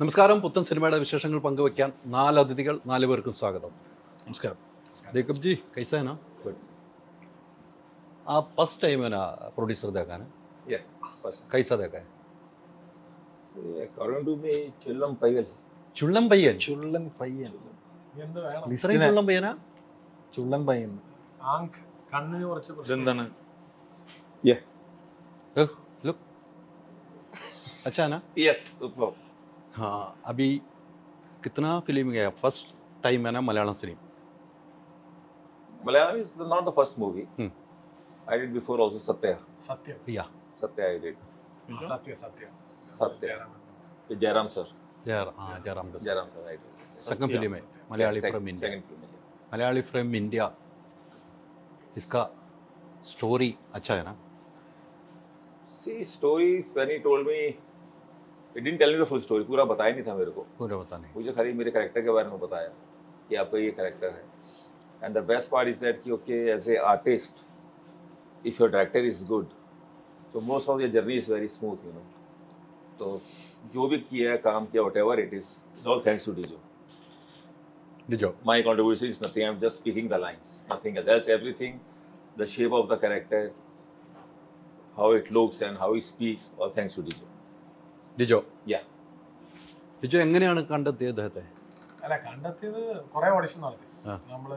നമസ്കാരം. പുത്തൻ സിനിമയുടെ വിശേഷങ്ങൾ പങ്കുവയ്ക്കാൻ നാല് അതിഥികൾ നാല് പേർക്കും സ്വാഗതം. നമസ്കാരം. ദേക്കബ് ജി കൈസാന ആ ഫസ്റ്റ് ടൈം എന്നാ പ്രൊഡ്യൂസർ തേക്കാൻ കൈസ തേക്കാൻ? ചുള്ളം പയ്യൻ. ചുള്ളം പയ്യൻ? യെസ് സൂപ്പർ हाँ अभी कितना फिल्म गया फर्स्ट टाइम है ना Malayalam film Malayalam is not the first movie I did before also Sathya Sathya yeah Sathya I did Sathya Sathya Sathya Jayaram sir Jayaram हाँ Jayaram Jayaram sir I did second film है Malayali from India second film है Malayali from India इसका story अच्छा है ना see story when he told me didn't tell me the full story पूरा बताया नहीं था मेरे को। पूरा बता नहीं। मुझे खाली मेरे करेक्टर के बारे में बताया कि आपका ये करेक्टर है। And the best part is that कि okay as a artist if your director is good so most of the journey is very smooth you know तो जो भी किया है काम किया whatever it is all thanks to Dijo Dijo my contribution is nothing I am just speaking the lines nothing else everything the shape of the character how it looks and how he speaks all thanks to Dijo Dijo? Lijo Dijo എങ്ങനെയാണ് കണ്ടെത്തിയത് അദ്ദേഹത്തെ? അല്ല കണ്ടെത്തിയത് കുറെ audition നടത്തി. നമ്മൾ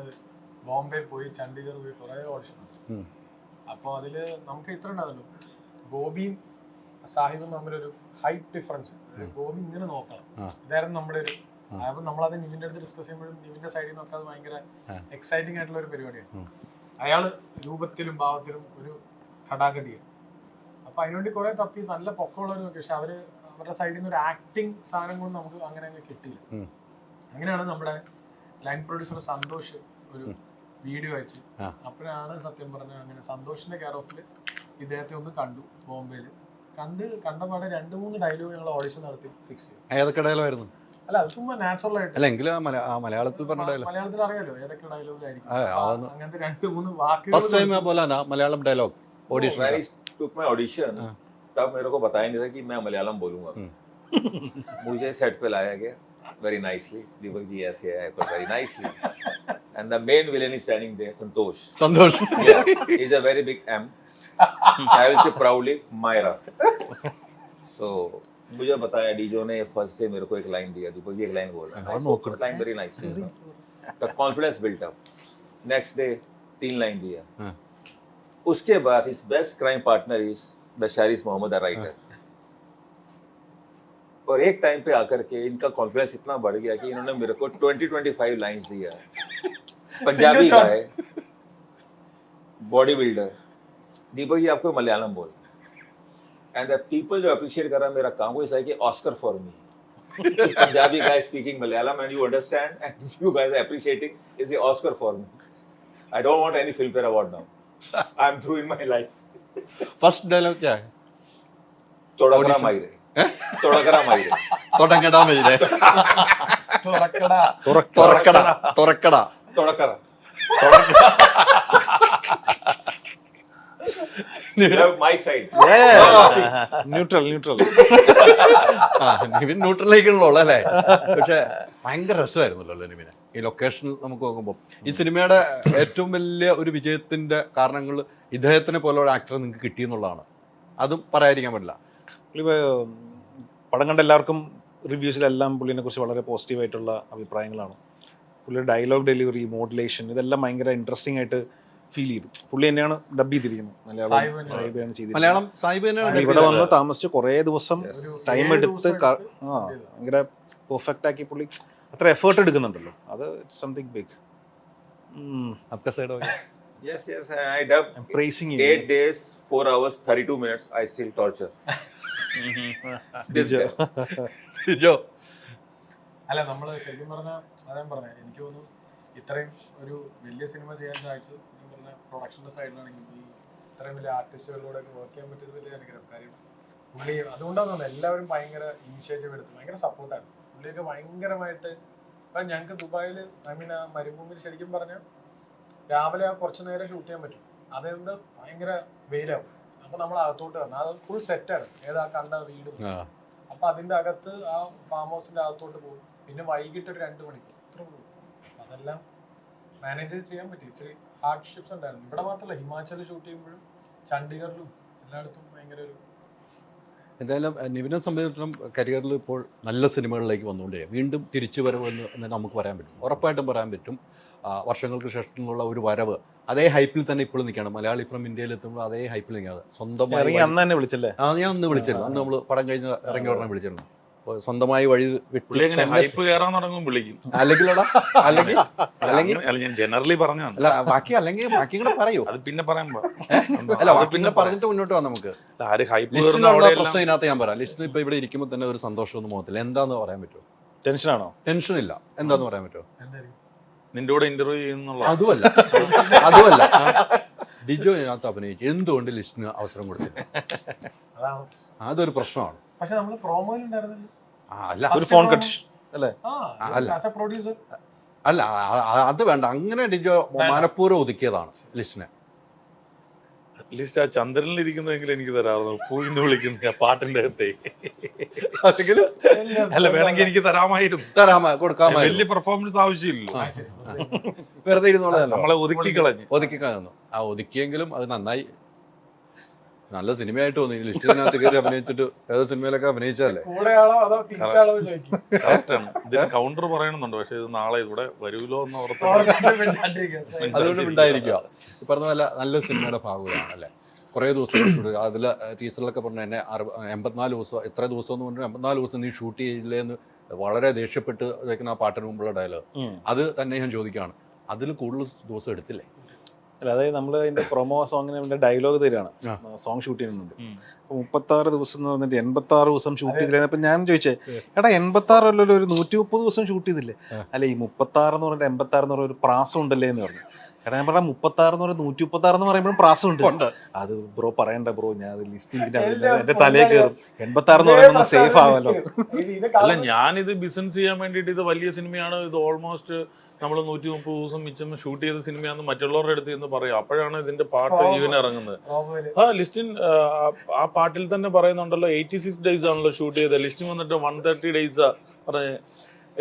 ബോംബെ പോയി ചണ്ഡീഗഡ് പോയി കുറെ ഓഡിഷൻ നടത്തി. അപ്പോൾ അപ്പൊ അതിൽ നമുക്ക് ഇത്ര ഉണ്ടാവല്ലോ ഗോപിയും സാഹിബും തമ്മിലൊരു ഹൈറ്റ് ഡിഫറൻസ് ഗോപി ഇങ്ങനെ നോക്കണം. ഇതായിരുന്നു നമ്മുടെ ഒരു. അപ്പൊ നമ്മളത് നിവിന്റെ അടുത്ത് ഡിസ്കസ് ചെയ്യുമ്പോഴും നിവിന്റെ സൈഡിൽ നിന്നൊക്കെ അത് ഭയങ്കര എക്സൈറ്റിംഗ് ആയിട്ടുള്ള ഒരു പരിപാടിയാണ്. അയാൾ രൂപത്തിലും ഭാവത്തിലും ഒരു ഘടാഘടിയാണ് അപ്പൊ അതിനുവേണ്ടി കുറെ തപ്പി നല്ല പൊക്കമുള്ളവർ നോക്കി പക്ഷെ അവർ അവരുടെ സൈഡിൽ നിന്ന് ഒരു ആക്ടിങ് സാധനം കൊണ്ട് നമുക്ക് അങ്ങനെ അങ്ങ് കിട്ടിയില്ല. അങ്ങനെയാണ് നമ്മുടെ ലൈൻ പ്രൊഡ്യൂസർ സന്തോഷ് ഒരു വീഡിയോ അയച്ച്. അപ്പോഴാണ് സത്യം പറഞ്ഞത് അങ്ങനെ സന്തോഷിന്റെ കെയർ ഓഫിൽ ഇദ്ദേഹത്തെ ഒന്ന് കണ്ടു ബോംബെയിൽ കണ്ട് കണ്ടപാടെ രണ്ട് മൂന്ന് ഡയലോഗ് ഞങ്ങൾ ഓഡിഷൻ നടത്തി ഫിക്സ് ചെയ്തു. അല്ല അത് ചുമ്മാ നാച്ചുറൽ ആയിട്ട്. മലയാളത്തിൽ മലയാളത്തിൽ അറിയാലോ ഏതൊക്കെ ഡയലോഗ് ആയിരിക്കും. അങ്ങനത്തെ രണ്ട് മൂന്ന് വാക്കുകൾ മലയാളം ഡയലോഗ് ഓഡിഷൻ तब मेरे को बताया नहीं था कि मैं मलयालम बोलूँगा। हम्म. मुझे सेट पे लाया गया वेरी नाइसली दीपक जी ऐसे है very nicely and the main villain is standing there Santhosh. Santhosh. Yeah he's a very big m. I will say proudly myra. So मुझे बताया डीजो ने फ़र्स्ट डे मेरे को एक लाइन दिया। दीपक जी एक लाइन बोल। रहा है line very nice the confidence built up next day तीन लाइन दिया। हाँ. उसके बाद his best crime partner is Bashar Mohammed a writer और एक टाइम पे आकर के इनका कॉन्फिडेंस इतना बढ़ गया कि इन्होंने मेरे को 20 25 लाइंस दिया। है पंजाबी का है बॉडी बिल्डर दीपक जी आपको मलयालम बोल। एंड द पीपल जो अप्रिशिएट कर रहा मेरा काम वो ऐसा है कि Oscar for me Punjabi guy speaking Malayalam and you understand and you guys appreciating is a Oscar for me I don't want any Filmfare award now I am through in my life first dialogue क्या है तोड़करा Audition. माइरे तोड़करा माइरे തുടങ്ങടാ മയിലേ തുറക്കടാ തുറക്കട തുറക്കട तोड़करा my side. Neutral neutral ആ നിവിൻ ന്യൂട്രലിലേക്കുള്ളൂ അല്ലേ പക്ഷെ ഭയങ്കര രസമായിരുന്നല്ലോ അല്ലേ നിവിനെ ഈ location നമുക്ക് നോക്കുമ്പോൾ ഈ സിനിമയുടെ ഏറ്റവും വലിയ ഒരു വിജയത്തിന്റെ കാരണങ്ങൾ ഇദ്ദേഹത്തിനെ പോലെ ഒരു ആക്ടറെ നിങ്ങൾക്ക് കിട്ടിയെന്നുള്ളതാണ്. അതും പറയാതിരിക്കാൻ പറ്റില്ല. പടം കണ്ട എല്ലാവർക്കും റിവ്യൂസിലെല്ലാം പുള്ളിനെ കുറിച്ച് വളരെ പോസിറ്റീവായിട്ടുള്ള അഭിപ്രായങ്ങളാണ്. പുള്ളിയുടെ ഡയലോഗ് ഡെലിവറി മോഡുലേഷൻ ഇതെല്ലാം ഭയങ്കര ഇൻട്രസ്റ്റിംഗ് ആയിട്ട് ഫീൽ ചെയ്തു. പുള്ളി തന്നെയാണ് ഡബ് ചെയ്തിരിക്കുന്നത്. മലയാളം സായിബ് സായിബാണ് ചെയ്തിരിക്കുന്നത്. മലയാളം സാഹിബ് തന്നെയാണ് ഇവിടെ വന്ന് താമസിച്ച് കുറേ ദിവസം ടൈം എടുത്ത് ആ. ഭയങ്കര പെർഫെക്റ്റ് ആക്കി പുള്ളി അത്ര എഫേർട്ട് എടുക്കുന്നുണ്ടല്ലോ. അത് something big Yes, yes. And I dub I'm praising you. eight days, four hours, 32 minutes. I still torture. this guy. ജോ അല്ല നമ്മൾ ശരിക്കും പറഞ്ഞാൽ അതാൻ പറഞ്ഞ എനിക്ക് തോന്നുന്നു ഇത്രയും ഒരു വലിയ സിനിമ ചെയ്യാൻ സാധിച്ചത് ഞാൻ പറഞ്ഞ പ്രൊഡക്ഷന്റെ സൈഡിലാണെങ്കിൽ ഈ ഇത്രയും വലിയ ആർട്ടിസ്റ്റുകളിലൂടെ ഒക്കെ വർക്ക് ചെയ്യാൻ പറ്റിയത് വലിയ അനുഗ്രഹം കാര്യം പുള്ളി അതുകൊണ്ടാണ് തോന്നുന്നത് എല്ലാവരും ഭയങ്കര ഇനിഷ്യേറ്റീവ് എടുത്ത് ഭയങ്കര സപ്പോർട്ടാണ് പുള്ളിയൊക്കെ ഭയങ്കരമായിട്ട് ഇപ്പം ഞങ്ങൾക്ക് ദുബായിൽ ഐ മീൻ ആ മരുഭൂമിയിൽ ശരിക്കും പറഞ്ഞാൽ രാവിലെ ആ കുറച്ച് നേരം ഷൂട്ട് ചെയ്യാൻ പറ്റും. അതെന്ത്? ഭയങ്കര വെയിലാവും. അപ്പൊ നമ്മൾ അകത്തോട്ട് വന്നു അത് ഫുൾ സെറ്റാണ് ഏതാ കണ്ട വീട്. അപ്പൊ അതിന്റെ അകത്ത് ആ ഫാം ഹൗസിന്റെ അകത്തോട്ട് പോകും. പിന്നെ വൈകിട്ട് ഒരു രണ്ട് മണിക്കൂർ ഇത്ര അതെല്ലാം മാനേജ് ചെയ്യാൻ പറ്റി. ഇച്ചിരി ഹാർഡ്ഷിപ്സ് ഉണ്ടായിരുന്നു. ഇവിടെ മാത്രമല്ല ഹിമാചലിൽ ഷൂട്ട് ചെയ്യുമ്പോഴും ചണ്ഡീഗറിലും എല്ലായിടത്തും ഭയങ്കര ഒരു എന്തായാലും നിവിനെ സംബന്ധിച്ചിടത്തോളം കരിയറിൽ ഇപ്പോൾ നല്ല സിനിമകളിലേക്ക് വന്നുകൊണ്ടേ വീണ്ടും തിരിച്ചു വരവെന്ന് നമുക്ക് പറയാൻ പറ്റും. ഉറപ്പായിട്ടും പറയാൻ പറ്റും. വർഷങ്ങൾക്ക് ശേഷമുള്ള ഒരു വരവ് അതേ ഹൈപ്പിൽ തന്നെ ഇപ്പോഴും നിൽക്കുകയാണ്. മലയാളി ഫ്രം ഇന്ത്യയിൽ എത്തുമ്പോൾ അതേ ഹൈപ്പിൽ നിൽക്കാതെ സ്വന്തമായി അന്ന് തന്നെ വിളിച്ചല്ലേ? ആ ഞാൻ അന്ന് വിളിച്ചിരുന്നു. അന്ന് നമ്മൾ പടം കഴിഞ്ഞ് ഇറങ്ങി ഉടനെ വിളിച്ചിരുന്നു. സ്വന്തമായി വഴി ഹൈപ്പ് കയറാൻ തുടങ്ങും വിളിക്കും അല്ലെങ്കിൽ അല്ലെങ്കിൽ ഞാൻ ജനറലി പറഞ്ഞാണ് അല്ല ബാക്കി അല്ലെങ്കിൽ ബാക്കി കൂടെ പറയൂ. അത് പിന്നെ പറയാൻ. അല്ല പിന്നെ പറഞ്ഞിട്ട് മുന്നോട്ട് പോകാം നമുക്ക്. ആര് ഹൈപ്പ് പ്രശ്നം ഇതിനകത്ത് ഞാൻ പറയാം. ലിസ്റ്റിൽ ഇപ്പൊ ഇവിടെ ഇരിക്കുമ്പോൾ തന്നെ ഒരു സന്തോഷമൊന്നും മുഖത്തില്ല എന്താന്ന് പറയാൻ പറ്റുമോ? ടെൻഷനാണോ? ടെൻഷൻ ഇല്ല എന്താന്ന് പറയാൻ പറ്റുമോ? നിന്റെ കൂടെ ഇന്റർവ്യൂ ചെയ്യുന്നുള്ള അതുമല്ല. അതുമല്ല. ഡിജോ ഇതിനകത്ത് അഭിനയിച്ചു. എന്തുകൊണ്ട് ലിസ്റ്റിന് അവസരം കൊടുത്തില്ല? അതൊരു പ്രശ്നമാണ്. പക്ഷെ നമ്മൾ പ്രോമോയിൽ അല്ല. ഒരു ഫോൺ കട്ട് അല്ലേ. പ്രൊഡ്യൂസർ അല്ല. അത് വേണ്ട. അങ്ങനെ ഡിജോ മനഃപൂർവം ഒതുക്കിയതാണ് ലിസ്റ്റിനെ. അറ്റ്ലീസ്റ്റ് ആ ചന്ദ്രനിൽ ഇരിക്കുന്നതെങ്കിലും എനിക്ക് തരാറുന്നു പൂയിന്ന് വിളിക്കുന്ന ആ പാട്ടിന്റെ അകത്തെ. അല്ല വേണമെങ്കിൽ എനിക്ക് തരാമായിരുന്നു. തരാമ കൊടുക്കാമായിരുന്നു വലിയ പെർഫോമൻസ് ആവശ്യമില്ലല്ലോ. വെറുതെ ഇരുന്നോളാം നമ്മളെ ഒതുക്കി കളഞ്ഞു. ഒതുക്കി കളഞ്ഞു. ആ ഒതുക്കിയെങ്കിലും അത് നന്നായി നല്ല സിനിമയായിട്ട് തോന്നി ലിസ്റ്റിനകത്ത് കയറി അഭിനയിച്ചിട്ട് ഏതോ സിനിമയിലൊക്കെ ഇതിന് കൗണ്ടർ പറയണമെന്നുണ്ട്. പക്ഷേ ഇത് നാളെ ഇവിടെ വരുമല്ലോ എന്ന് ഓർത്ത് അതുകൊണ്ട് ഉണ്ടായിരിക്കുക പറഞ്ഞ പോലെ നല്ല സിനിമയുടെ ഭാഗമാണ് അല്ലേ? കുറേ ദിവസം ഷൂട്ട് അതിൽ ടീച്ചറിലൊക്കെ പറഞ്ഞു എന്നെ അറുപ എൺപത്തിനാല് ദിവസം എത്ര ദിവസം എന്ന് പറഞ്ഞു എൺപത്തിനാല് ദിവസം നീ ഷൂട്ട് ചെയ്യില്ലേ എന്ന് വളരെ ദേഷ്യപ്പെട്ട് വെക്കുന്ന ആ പാട്ടിന് മുമ്പുള്ള ഡയലോഗ് അത് തന്നെ ഞാൻ ചോദിക്കുകയാണ്. അതിൽ കൂടുതൽ ദിവസം എടുത്തില്ലേ? അല്ല അതായത് നമ്മൾ അതിന്റെ പ്രൊമോ സോങ്ങിന് വേണ്ടി ഡയലോഗ് തരികയാണ്. സോങ് ഷൂട്ട് ചെയ്യുന്നുണ്ട്. മുപ്പത്തി ആറ് ദിവസം എന്ന് പറഞ്ഞിട്ട് എൺപത്തി ആറ് ദിവസം ഷൂട്ട് ചെയ്തില്ല? അപ്പൊ ഞാൻ ചോദിച്ചേ എടാ എൺപത്തി അല്ലല്ലോ ഒരു നൂറ്റി മുപ്പത് ദിവസം ഷൂട്ട് ചെയ്തില്ലേ. അല്ല ഈ മുപ്പത്തി ആറ് എന്ന് പറഞ്ഞിട്ട് എൺപത്തി ആറ് എന്ന് പറഞ്ഞ ഒരു പ്രാസം ഉണ്ടല്ലേ എന്ന് പറഞ്ഞു. എടാ ഞാൻ പറഞ്ഞ മുപ്പത്തി ആറ് എന്ന് പറയുന്നത് നൂറ്റി മുപ്പത്തി ആറ് എന്ന് പറയുമ്പോഴും പ്രാസം ഉണ്ട്. അത് ബ്രോ പറയണ്ട ബ്രോ ഞാൻ ലിസ്റ്റ് എന്റെ തലയിൽ കയറും എൺപത്തി ആറ് എന്ന് പറയുമ്പോൾ സേഫ് ആവല്ലോ. അല്ല ഞാനിത് ബിസിനസ് ചെയ്യാൻ വേണ്ടിയിട്ട് ഇത് വലിയ സിനിമയാണ്. ഇത് ഓൾമോസ്റ്റ് നമ്മൾ നൂറ്റി മുപ്പത് ദിവസം മിച്ചം ഷൂട്ട് ചെയ്ത സിനിമയാണെന്ന് മറ്റുള്ളവരുടെ അടുത്ത് എന്ന് പറയും. അപ്പോഴാണ് ഇതിന്റെ പാട്ട്. ഈവൻ ഇറങ്ങുന്നത്. ആ ലിസ്റ്റിൻ ആ, ആ പാട്ടിൽ തന്നെ പറയുന്നുണ്ടല്ലോ എയ്റ്റി സിക്സ് ഡേയ്സ് ആണല്ലോ ഷൂട്ട് ചെയ്തത്. ലിസ്റ്റിൻ വന്നിട്ട് വൺ തേർട്ടി ഡേയ്സ് പറഞ്ഞ്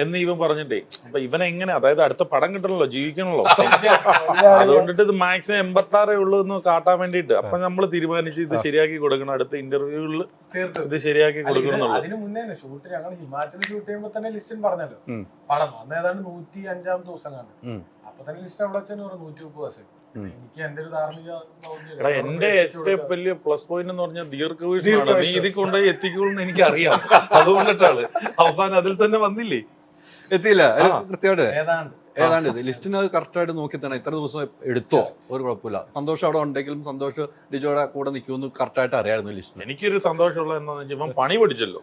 എന്ന് ഇവൻ പറഞ്ഞിട്ടേ. അപ്പൊ ഇവൻ എങ്ങനെ അതായത് അടുത്ത പടം കിട്ടണല്ലോ ജീവിക്കണല്ലോ. അതുകൊണ്ടിട്ട് ഇത് മാക്സിമം എൺപത്തി ആറേ ഉള്ളൂ എന്ന് കാട്ടാൻ വേണ്ടിയിട്ട്. അപ്പൊ നമ്മൾ തീരുമാനിച്ച് ഇത് ശരിയാക്കി കൊടുക്കണം. അടുത്ത ഇന്റർവ്യൂകളിൽ ഇത് ശരിയാക്കി കൊടുക്കണം അതിന് മുന്നേ ഷൂട്ട് ഞങ്ങൾ ഹിമാചൽ ഷൂട്ട് ചെയ്യുമ്പോൾ തന്നെ ലിസ്റ്റിൻ പറഞ്ഞല്ലോ. പടം അന്ന് ഏതാണ്ട് നൂറ്റി അഞ്ചാം ദിവസം. അപ്പൊ തന്നെ ലിസ്റ്റ് അവിടെ വെച്ചാൽ നൂറ്റി മുപ്പത് ദിവസം. എടാ. എന്റെ ഏറ്റവും വലിയ പ്ലസ് പോയിന്റ് എന്ന് പറഞ്ഞാൽ ദീർഘവീക്ഷണമാണ്. നീ. ഇതിൽ കൊണ്ടുപോയി എത്തിക്കൂന്ന് എനിക്ക് അറിയാം അതുകൊണ്ടിട്ടാണ്. അവസാനം അതിൽ തന്നെ വന്നില്ലേ? എത്തിയില്ല. കൃത്യമായിട്ട്. ഏതാണ്ട്. ഇത് ലിസ്റ്റിന് അത് കറക്റ്റായിട്ട് നോക്കി തന്നെ ഇത്ര ദിവസം എടുത്തോ? ഒരു കുഴപ്പമില്ല. സന്തോഷം അവിടെ ഉണ്ടെങ്കിലും സന്തോഷം ഡിജോയുടെ കൂടെ നിൽക്കുമെന്ന് കറക്റ്റായിട്ട് അറിയായിരുന്നു ലിസ്റ്റിന്. എനിക്കൊരു സന്തോഷമുള്ള എന്താണെന്ന് വെച്ചാൽ ഇവൻ പണി പഠിച്ചല്ലോ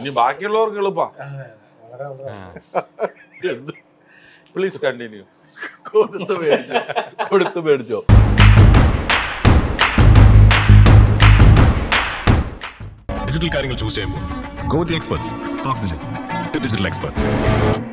ഇനി ബാക്കിയുള്ളവർക്ക് എളുപ്പാ. പ്ലീസ് കണ്ടിന്യൂ കൊടുത്ത് മേടിച്ചോ. കൊടുത്ത് മേടിച്ചോ. ഡിജിറ്റൽ കാര്യങ്ങൾ ചൂസ് ചെയ്യുമ്പോൾ go the experts. Oxygen. Digital expert